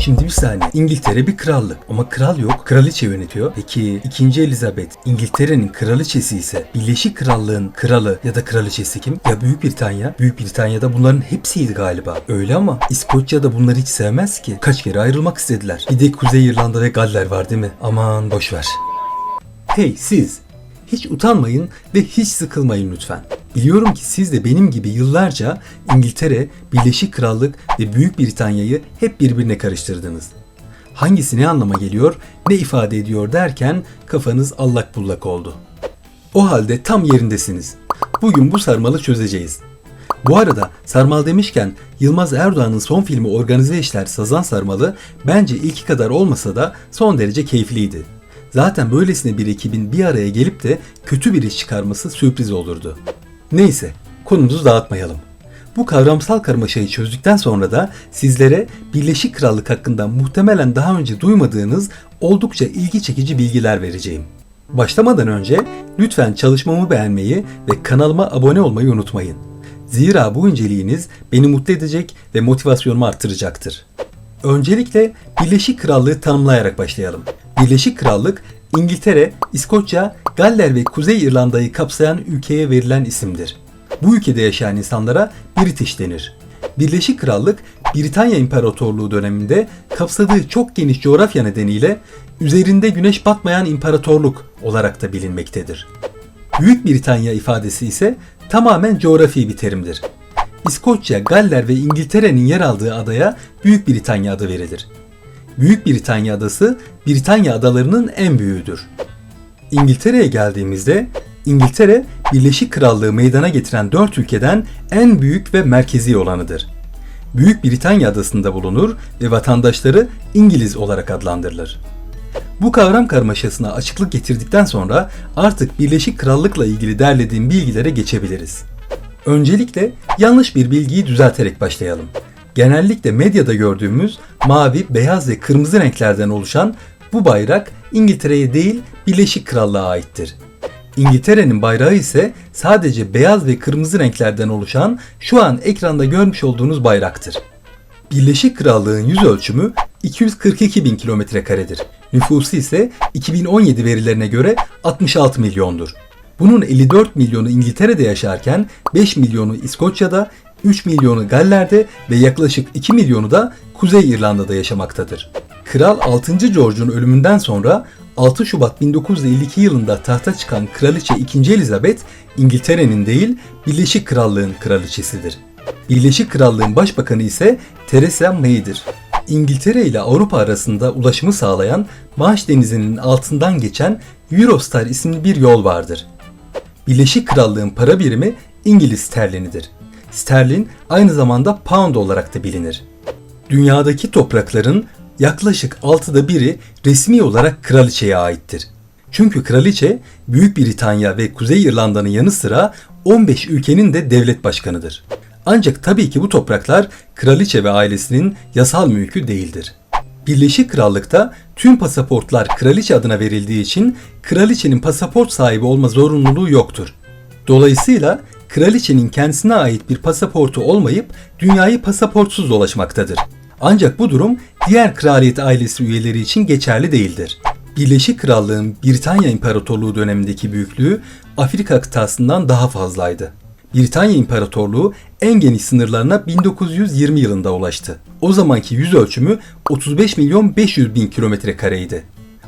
Şimdi bir saniye. İngiltere bir krallık ama kral yok. Kraliçe yönetiyor. Peki 2. Elizabeth İngiltere'nin kraliçesi ise Birleşik Krallığın kralı ya da kraliçesi kim? Ya Büyük Britanya? Büyük Britanya'da bunların hepsiydi galiba. Öyle ama İskoçya'da bunları hiç sevmez ki. Kaç kere ayrılmak istediler. Bir de Kuzey İrlanda ve Galler var değil mi? Aman boş ver. Hey siz! Hiç utanmayın ve hiç sıkılmayın lütfen. Biliyorum ki siz de benim gibi yıllarca İngiltere, Birleşik Krallık ve Büyük Britanya'yı hep birbirine karıştırdınız. Hangisi ne anlama geliyor, ne ifade ediyor derken kafanız allak bullak oldu. O halde tam yerindesiniz. Bugün bu sarmalı çözeceğiz. Bu arada sarmal demişken Yılmaz Erdoğan'ın son filmi Organize İşler Sazan Sarmalı bence ilki kadar olmasa da son derece keyifliydi. Zaten böylesine bir ekibin bir araya gelip de kötü bir iş çıkarması sürpriz olurdu. Neyse, konumuzu dağıtmayalım. Bu kavramsal karmaşayı çözdükten sonra da sizlere Birleşik Krallık hakkında muhtemelen daha önce duymadığınız oldukça ilgi çekici bilgiler vereceğim. Başlamadan önce lütfen çalışmamı beğenmeyi ve kanalıma abone olmayı unutmayın. Zira bu inceliğiniz beni mutlu edecek ve motivasyonumu arttıracaktır. Öncelikle Birleşik Krallığı tanımlayarak başlayalım. Birleşik Krallık, İngiltere, İskoçya, Galler ve Kuzey İrlanda'yı kapsayan ülkeye verilen isimdir. Bu ülkede yaşayan insanlara British denir. Birleşik Krallık, Britanya İmparatorluğu döneminde kapsadığı çok geniş coğrafya nedeniyle üzerinde güneş batmayan imparatorluk olarak da bilinmektedir. Büyük Britanya ifadesi ise tamamen coğrafi bir terimdir. İskoçya, Galler ve İngiltere'nin yer aldığı adaya Büyük Britanya adı verilir. Büyük Britanya adası Britanya adalarının en büyüğüdür. İngiltere'ye geldiğimizde İngiltere Birleşik Krallığı meydana getiren dört ülkeden en büyük ve merkezi olanıdır. Büyük Britanya adasında bulunur ve vatandaşları İngiliz olarak adlandırılır. Bu kavram karmaşasına açıklık getirdikten sonra artık Birleşik Krallık'la ilgili derlediğim bilgilere geçebiliriz. Öncelikle yanlış bir bilgiyi düzelterek başlayalım. Genellikle medyada gördüğümüz mavi, beyaz ve kırmızı renklerden oluşan bu bayrak İngiltere'ye değil Birleşik Krallığa aittir. İngiltere'nin bayrağı ise sadece beyaz ve kırmızı renklerden oluşan şu an ekranda görmüş olduğunuz bayraktır. Birleşik Krallığın yüz ölçümü 242 bin kilometre karedir. Nüfusu ise 2017 verilerine göre 66 milyondur. Bunun 54 milyonu İngiltere'de yaşarken 5 milyonu İskoçya'da, 3 milyonu Galler'de ve yaklaşık 2 milyonu da Kuzey İrlanda'da yaşamaktadır. Kral 6. George'un ölümünden sonra 6 Şubat 1952 yılında tahta çıkan Kraliçe 2. Elizabeth, İngiltere'nin değil Birleşik Krallığın kraliçesidir. Birleşik Krallığın başbakanı ise Theresa May'dir. İngiltere ile Avrupa arasında ulaşımı sağlayan Manş Denizi'nin altından geçen Eurostar isimli bir yol vardır. Birleşik Krallığın para birimi İngiliz sterlinidir. Sterlin aynı zamanda pound olarak da bilinir. Dünyadaki toprakların yaklaşık 6'da biri resmi olarak kraliçeye aittir. Çünkü kraliçe Büyük Britanya ve Kuzey İrlanda'nın yanı sıra 15 ülkenin de devlet başkanıdır. Ancak tabii ki bu topraklar kraliçe ve ailesinin yasal mülkü değildir. Birleşik Krallık'ta tüm pasaportlar kraliçe adına verildiği için kraliçenin pasaport sahibi olma zorunluluğu yoktur. Dolayısıyla kraliçenin kendisine ait bir pasaportu olmayıp dünyayı pasaportsuz dolaşmaktadır. Ancak bu durum diğer kraliyet ailesi üyeleri için geçerli değildir. Birleşik Krallığın Britanya İmparatorluğu dönemindeki büyüklüğü Afrika kıtasından daha fazlaydı. Britanya İmparatorluğu en geniş sınırlarına 1920 yılında ulaştı. O zamanki yüz ölçümü 35 milyon 500 bin kilometre kareydi.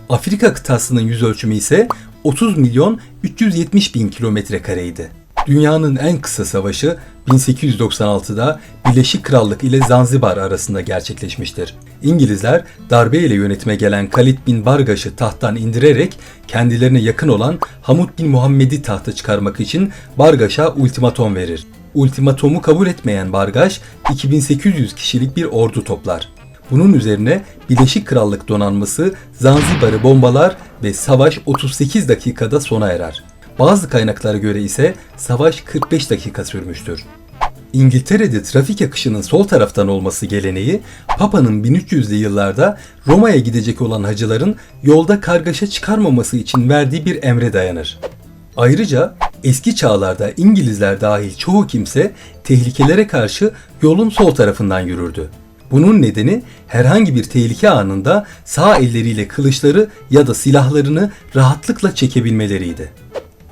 Afrika kıtasının yüz ölçümü ise 30 milyon 370 bin kilometre kareydi. Dünyanın en kısa savaşı 1896'da Birleşik Krallık ile Zanzibar arasında gerçekleşmiştir. İngilizler darbe ile yönetime gelen Khalid bin Bargaş'ı tahttan indirerek kendilerine yakın olan Hamud bin Muhammed'i tahta çıkarmak için Bargaş'a ultimatom verir. Ultimatomu kabul etmeyen Bargaş 2800 kişilik bir ordu toplar. Bunun üzerine Birleşik Krallık donanması Zanzibar'ı bombalar ve savaş 38 dakikada sona erer. Bazı kaynaklara göre ise savaş 45 dakika sürmüştür. İngiltere'de trafik akışının sol taraftan olması geleneği, Papa'nın 1300'lü yıllarda Roma'ya gidecek olan hacıların yolda kargaşa çıkarmaması için verdiği bir emre dayanır. Ayrıca eski çağlarda İngilizler dahil çoğu kimse tehlikelere karşı yolun sol tarafından yürürdü. Bunun nedeni herhangi bir tehlike anında sağ elleriyle kılıçları ya da silahlarını rahatlıkla çekebilmeleriydi.